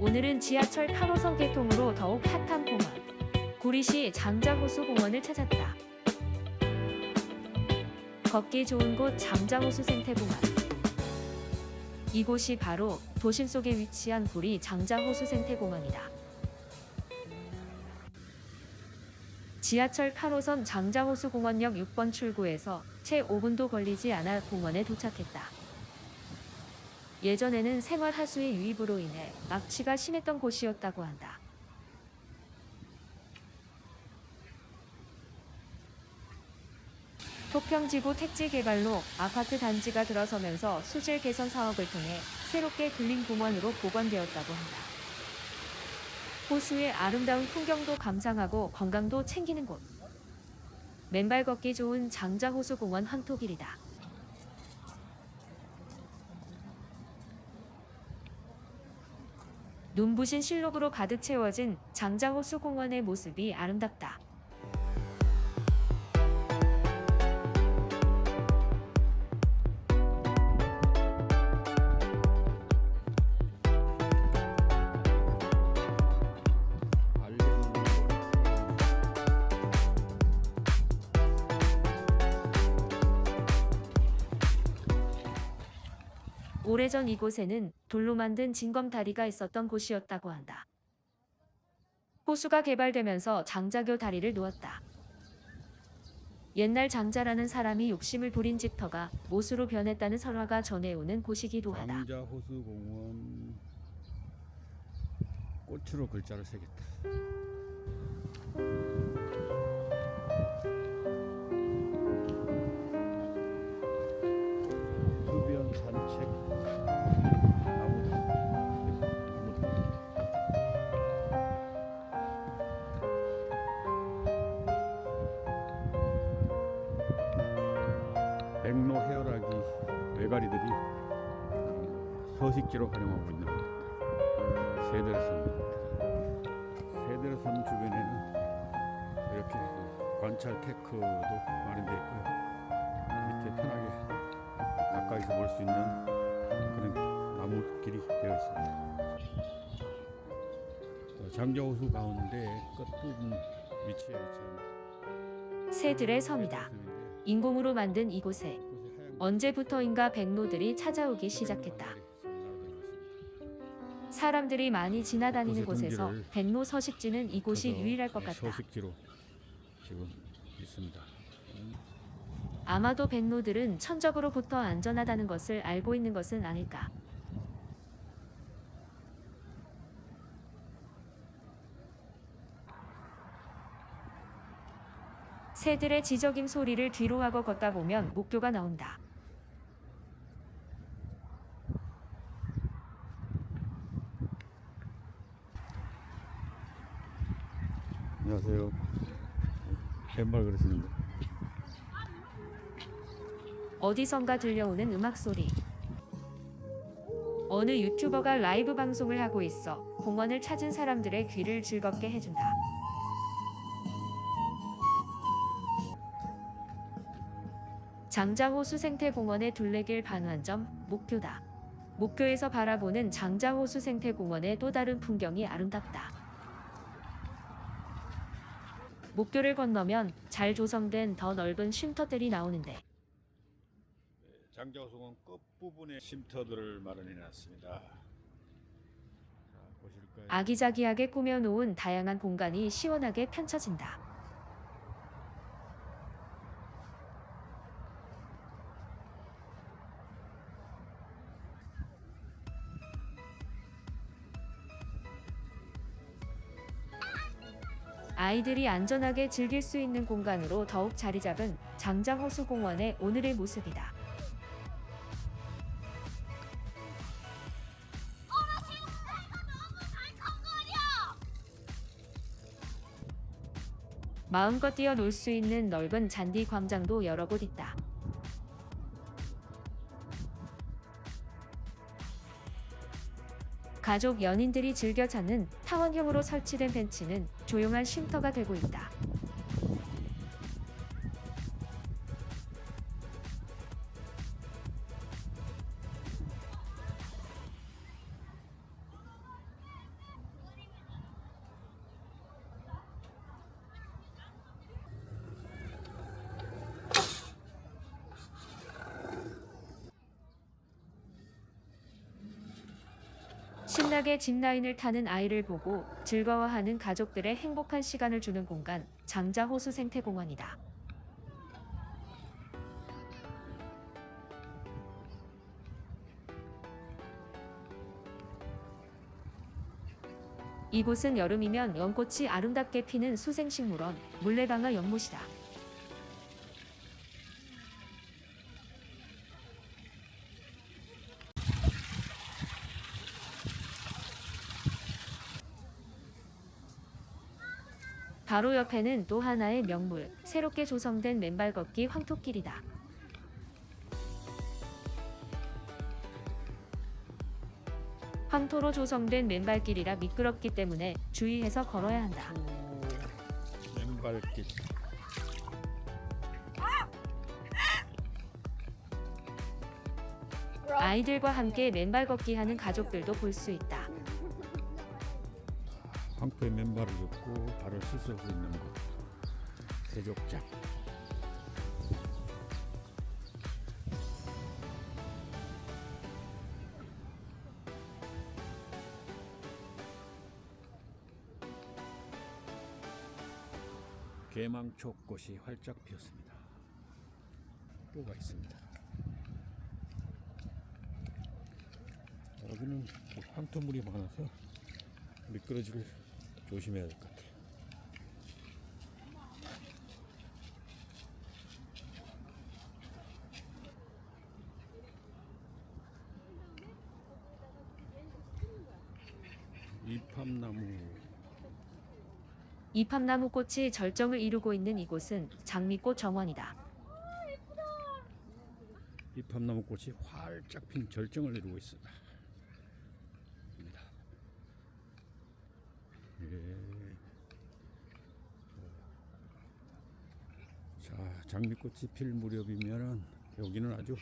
오늘은 지하철 8호선 개통으로 더욱 핫한 공원. 구리시 장자호수 공원을 찾았다. 걷기 좋은 곳 장자호수 생태공원. 이곳이 바로 도심 속에 위치한 구리 장자호수 생태공원이다. 지하철 8호선 장자호수 공원역 6번 출구에서 채 5분도 걸리지 않아 공원에 도착했다. 예전에는 생활 하수의 유입으로 인해 악취가 심했던 곳이었다고 한다. 토평지구 택지 개발로 아파트 단지가 들어서면서 수질 개선 사업을 통해 새롭게 근린 공원으로 복원되었다고 한다. 호수의 아름다운 풍경도 감상하고 건강도 챙기는 곳. 맨발 걷기 좋은 장자호수 공원 황토길이다. 눈부신 실록으로 가득 채워진 장자호수 공원의 모습이 아름답다. 오래전 이곳에는 돌로 만든 징검다리가 있었던 곳이었다고 한다. 호수가 개발되면서 장자교 다리를 놓았다. 옛날 장자라는 사람이 욕심을 부린 집터가 못으로 변했다는 설화가 전해오는 곳이기도 하다. 남자호수 공원 꽃으로 글자를 새겼다. 외가리들이 어, 서식지로 활용하고 있는 세대로섬입니다. 세대로섬 주변에는 이렇게 관찰 테크도 마련되어 있고요. 밑에 편하게 가까이서 볼 수 있는 그런 나무길이 되어 있습니다. 자, 장자호수 가운데 끝부분 위치에 위치한 새들의 섬이다. 세대로섬인데요. 인공으로 만든 이곳에 언제부터인가 백로들이 찾아오기 시작했다. 사람들이 많이 지나다니는 곳에서 백로 서식지는 이곳이 유일할 것 같다. 서식지로 지금 있습니다. 아마도 백로들은 천적으로부터 안전하다는 것을 알고 있는 것은 아닐까. 새들의 지저김 소리를 뒤로 하고 걷다 보면 목표가 나온다. 안녕하세요. 왼발 그러시는데. 어디선가 들려오는 음악 소리. 어느 유튜버가 라이브 방송을 하고 있어 공원을 찾은 사람들의 귀를 즐겁게 해준다. 장자호 수 생태공원의 둘레길 반환점 목표다. 목표에서 바라보는 장자호 수 생태공원의 또 다른 풍경이 아름답다. 목표를 건너면 잘 조성된 더 넓은 쉼터들이 나오는데 장자호수공원 끝부분에 쉼터들을 마련해 놨습니다. 자, 보실까요? 아기자기하게 꾸며놓은 다양한 공간이 시원하게 펼쳐진다. 아이들이 안전하게 즐길 수 있는 공간으로 더욱 자리 잡은 장자호수 공원의 오늘의 모습이다. 마음껏 뛰어놀 수 있는 넓은 잔디 광장도 여러 곳 있다. 가족 연인들이 즐겨 찾는 타원형으로 설치된 벤치는 조용한 쉼터가 되고 있다. 신나게 짚라인을 타는 아이를 보고 즐거워하는 가족들의 행복한 시간을 주는 공간 장자 호수 생태공원이다. 이곳은 여름이면 연꽃이 아름답게 피는 수생식물원 물레방아 연못이다. 바로 옆에는 또 하나의 명물, 새롭게 조성된 맨발 걷기 황토길이다. 황토로 조성된 맨발길이라 미끄럽기 때문에 주의해서 걸어야 한다. 맨발길. 아이들과 함께 맨발 걷기 하는 가족들도 볼 수 있다. 황토에 맨발을 걷고 발을 수 있는 곳. 세족장. 개망초 꽃이 활짝 피었습니다. 또가 있습니다. 여기는 황토물이 많아서 미끄러지를 조심해야 될 것 같아요. 이팝나무 이팝나무 꽃이 절정을 이루고 있는 이곳은 장미꽃 정원이다. 이팝나무 꽃이 활짝 핀 절정을 이루고 있습니다. 예. 자, 장미꽃이 필 무렵이면은 여기는 아주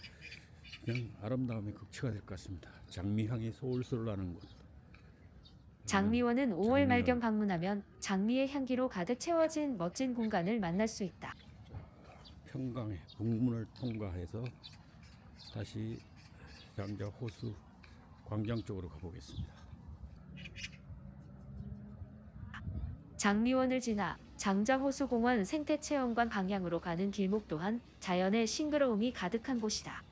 그냥 아름다움의 극치가 될 것 같습니다. 장미향이 솔솔 나는 곳. 장미원은 5월 장미원. 말경 방문하면 장미의 향기로 가득 채워진 멋진 공간을 만날 수 있다. 평강의 북문을 통과해서 다시 장자 호수 광장 쪽으로 가보겠습니다. 장미원을 지나 장자호수공원 생태체험관 방향으로 가는 길목 또한 자연의 싱그러움이 가득한 곳이다.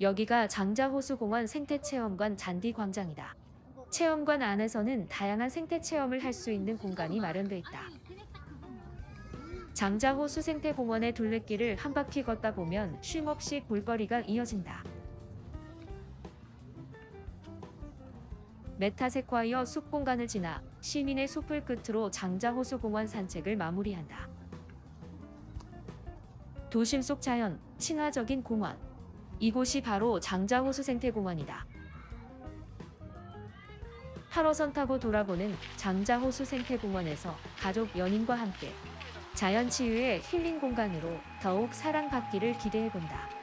여기가 장자호수공원 생태체험관 잔디광장이다. 체험관 안에서는 다양한 생태 체험을 할 수 있는 공간이 마련돼 있다. 장자호 수생태공원의 둘레길을 한 바퀴 걷다 보면 쉼없이 볼거리가 이어진다. 메타세콰이어 숲 공간을 지나 시민의 숲을 끝으로 장자호수공원 산책을 마무리한다. 도심 속 자연, 친화적인 공원. 이곳이 바로 장자호수 생태공원이다. 8호선 타고 돌아보는 장자호수 생태공원에서 가족 연인과 함께 자연 치유의 힐링 공간으로 더욱 사랑받기를 기대해 본다.